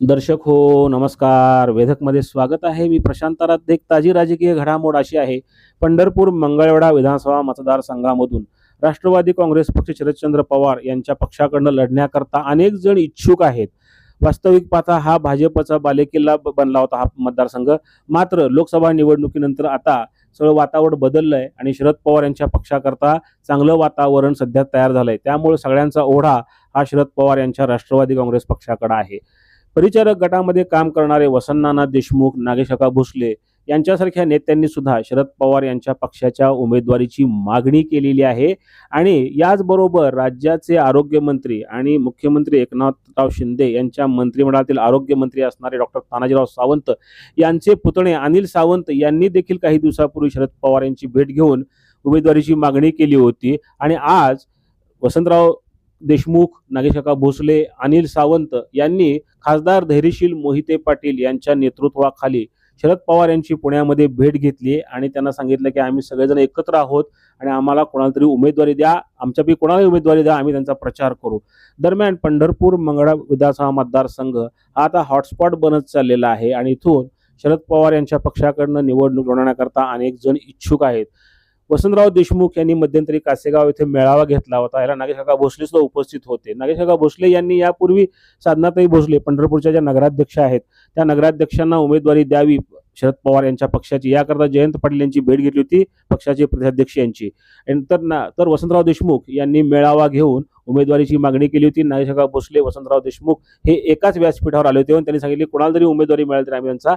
दर्शक हो नमस्कार. वेधकमध्ये स्वागत आहे. मी प्रशांत एक ताजी राजकीय घडामोड अशी आहे. पंढरपूर मंगळवेढा विधानसभा मतदारसंघामधून राष्ट्रवादी काँग्रेस पक्ष शरदचंद्र पवार यांच्या पक्षाकडनं लढण्याकरता अनेक जण इच्छुक आहेत. वास्तविक पाहता हा भाजपचा बालेकिल्ला बनला होता हा मतदारसंघ. मात्र लोकसभा निवडणुकीनंतर आता सगळं वातावरण बदललं आहे आणि शरद पवार यांच्या पक्षाकरता चांगलं वातावरण सध्या तयार झालं आहे त्यामुळे सगळ्यांचा ओढा हा शरद पवार यांच्या राष्ट्रवादी काँग्रेस पक्षाकडे आहे. परिचारक गटामध्ये काम करणारे वसंतनाना देशमुख नागेशका भोसले यांच्यासारख्या नेत्यांनी सुद्धा शरद पवार यांच्या पक्षाच्या उमेदवारीची मागणी केलेली आहे. आणि याचबरोबर राज्याचे आरोग्यमंत्री आणि मुख्यमंत्री एकनाथराव शिंदे यांच्या मंत्रिमंडळातील आरोग्यमंत्री असणारे डॉक्टर तानाजीराव सावंत यांचे पुतणे अनिल सावंत यांनी देखील काही दिवसापूर्वी शरद पवार यांची भेट घेऊन उमेदवारीची मागणी केली होती. आणि आज वसंतराव देशमुख नागेशका भोसले अनिल सावंत यांनी खासदार धैर्यशील मोहिते पाटील यांच्या नेतृत्वाखाली शरद पवार यांची पुण्यामध्ये भेट घेतली आणि त्यांना सांगितलं की आम्ही सगळेजण एकत्र आहोत आणि आम्हाला कोणाला तरी उमेदवारी द्या आमच्यापैकी कोणालाही उमेदवारी द्या आम्ही त्यांचा प्रचार करू. दरम्यान पंढरपूर मंगळा विधानसभा मतदारसंघ हा आता हॉटस्पॉट बनत चाललेला आहे आणि इथून शरद पवार यांच्या पक्षाकडनं निवडणूक लढवण्याकरता अनेक जण इच्छुक आहेत. वसंतराव देशमुख यांनी मध्यंतरी कासेगाव येथे मेळावा घेतला होता. याला नागेश काका भोसले सुद्धा उपस्थित होते. नागेश काका भोसले यांनी यापूर्वी साधनाताई भोसले पंढरपूरच्या ज्या नगराध्यक्ष आहेत त्या नगराध्यक्षांना उमेदवारी द्यावी शरद पवार यांच्या पक्षाची. याकरता जयंत पाटील यांची भेट घेतली होती पक्षाचे प्रदेशाध्यक्ष यांची. आणि तर ना तर वसंतराव देशमुख यांनी मेळावा घेऊन उमेदवारीची मागणी केली होती. नागेशका भोसले वसंतराव देशमुख हे एकाच व्यासपीठावर आले होते. आणि त्यांनी सांगितले कोणाला जरी उमेदवारी मिळाली तर आम्ही त्यांचा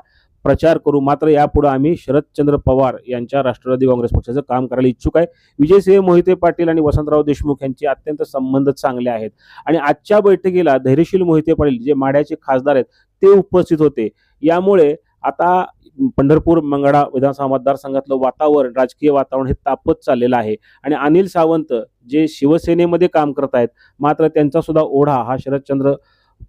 प्रचार करू. मात्र यापुढे आम्ही शरदचंद्र पवार यांच्या राष्ट्रवादी काँग्रेस पक्षाचं काम करायला इच्छुक आहे. विजयसिंह मोहिते पाटील आणि वसंतराव देशमुख यांचे अत्यंत संबंध चांगले आहेत. आणि आजच्या बैठकीला धैर्यशील मोहिते पाटील जे माढ्याचे खासदार आहेत ते उपस्थित होते. यामुळे आता पंढरपूर मंगळा विधानसभा मतदारसंघातलं वातावरण राजकीय वातावरण हे तापत चाललेलं आहे. आणि अनिल सावंत जे शिवसेनेमध्ये काम करत आहेत मात्र त्यांचा सुद्धा ओढा हा शरदचंद्र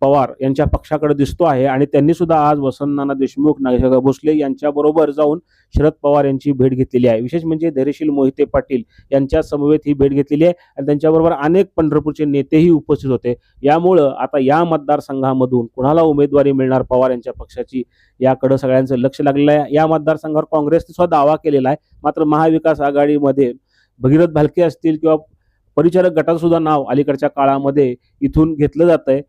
पवार यांच्या पक्षाकडे दिसतो आहे आणि त्यांनी सुद्धा आज वसंतनाना देशमुख नागेशा भोसले यांच्याबरोबर जाऊन शरद पवार यांची भेट घेतलेली आहे. विशेष म्हणजे धैर्यशील मोहिते पाटील यांच्या समवेत ही भेट घेतलेली आहे आणि त्यांच्याबरोबर अनेक पंढरपूरचे नेतेही उपस्थित होते. यामुळं आता या मतदारसंघामधून कुणाला उमेदवारी मिळणार पवार यांच्या पक्षाची याकडं सगळ्यांचं लक्ष लागलेलं आहे. या मतदारसंघावर काँग्रेसने सुद्धा दावा केलेला आहे. मात्र महाविकास आघाडीमध्ये भगीरथ भालके असतील किंवा परिचारक गटाचं सुद्धा नाव अलीकडच्या काळामध्ये इथून घेतलं जात आहे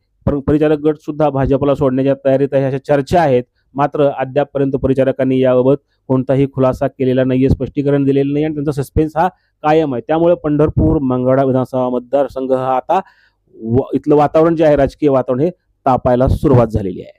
परिचारक गट सुद्धा भाजपला सोडण्याच्या तयारीत आहे अशा चर्चा आहेत. मात्र अद्यापपर्यंत परिचारकांनी याबाबत कोणताही खुलासा केलेला नाहीये स्पष्टीकरण दिलेलं नाही आणि त्यांचा सस्पेन्स हा कायम आहे. त्यामुळे पंढरपूर मंगळा विधानसभा मतदारसंघ हा आता इथलं वातावरण जे आहे राजकीय वातावरण हे तापायला सुरुवात झालेली आहे.